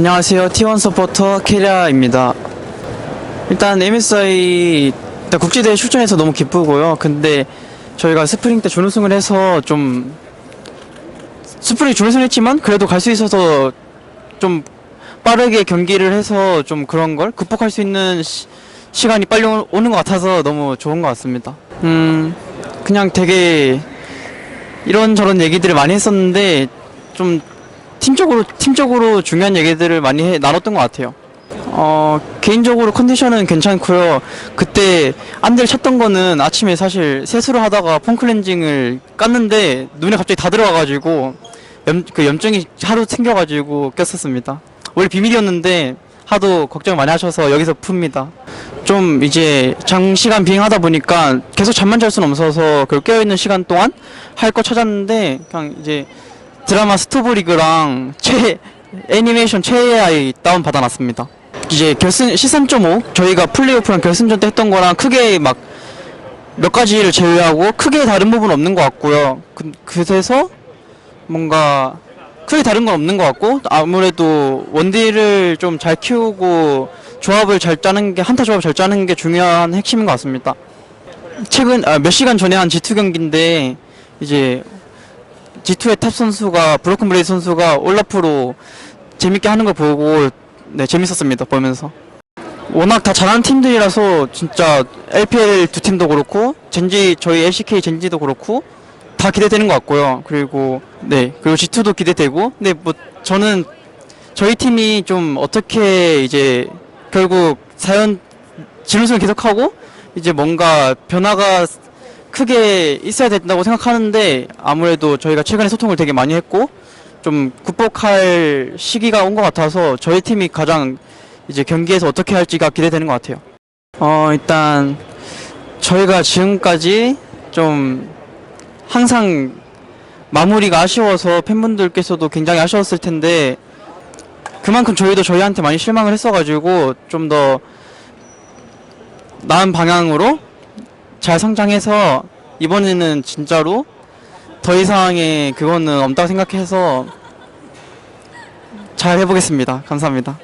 안녕하세요. T1 서포터 케리아입니다. 일단 MSI 일단 국제대회 출전해서 너무 기쁘고요. 근데 저희가 스프링 때 준우승을 해서 좀 스프링 준우승 했지만 그래도 갈 수 있어서 좀 빠르게 경기를 해서 좀 그런 걸 극복할 수 있는 시, 시간이 빨리 오- 오는 것 같아서 너무 좋은 것 같습니다. 음, 그냥 되게 이런저런 얘기들을 많이 했었는데 좀 팀적으로 팀적으로 중요한 얘기들을 많이 해, 나눴던 것 같아요. 어 개인적으로 컨디션은 괜찮고요. 그때 안대를 쳤던 거는 아침에 사실 세수를 하다가 폼 클렌징을 깠는데 눈에 갑자기 다 들어와가지고 염, 그 염증이 하루 생겨가지고 꼈었습니다. 원래 비밀이었는데 하도 걱정 많이 하셔서 여기서 풉니다. 좀 이제 장시간 비행하다 보니까 계속 잠만 잘 수는 없어서 그 깨어있는 시간 동안 할 거 찾았는데 그냥 이제 드라마 스토브리그랑 최 애니메이션 최AI 다운 받아놨습니다. 이제 결승 13.5 저희가 플레이오프랑 결승전 때 했던 거랑 크게 막 몇 가지를 제외하고 크게 다른 부분 은 없는 것 같고요. 그, 그래서 뭔가 크게 다른 건 없는 것 같고 아무래도 원딜을 좀 잘 키우고 조합을 잘 짜는 게 한타 조합 잘 짜는 게 중요한 핵심인 것 같습니다. 최근 아, 몇 시간 전에 한 G2 경기인데 이제 G2의 탑 선수가 브로큰 브레이드 선수가 올라프로 재밌게 하는 걸 보고 네 재밌었습니다 보면서. 워낙 다 잘하는 팀들이라서 진짜 LPL 두 팀도 그렇고 젠지 저희 LCK 젠지도 그렇고 다 기대되는 것 같고요. 그리고 네 그리고 G2도 기대되고 근데 뭐 저는 저희 팀이 좀 어떻게 이제 결국 사연 진우승을 계속하고 이제 뭔가 변화가 크게 있어야 된다고 생각하는데 아무래도 저희가 최근에 소통을 되게 많이 했고 좀 극복할 시기가 온 것 같아서 저희 팀이 가장 이제 경기에서 어떻게 할지가 기대되는 것 같아요. 어 일단 저희가 지금까지 좀 항상 마무리가 아쉬워서 팬분들께서도 굉장히 아쉬웠을 텐데 그만큼 저희도 저희한테 많이 실망을 했어가지고 좀 더 나은 방향으로 잘 성장해서 이번에는 진짜로 더 이상의 그거는 없다고 생각해서 잘 해보겠습니다. 감사합니다.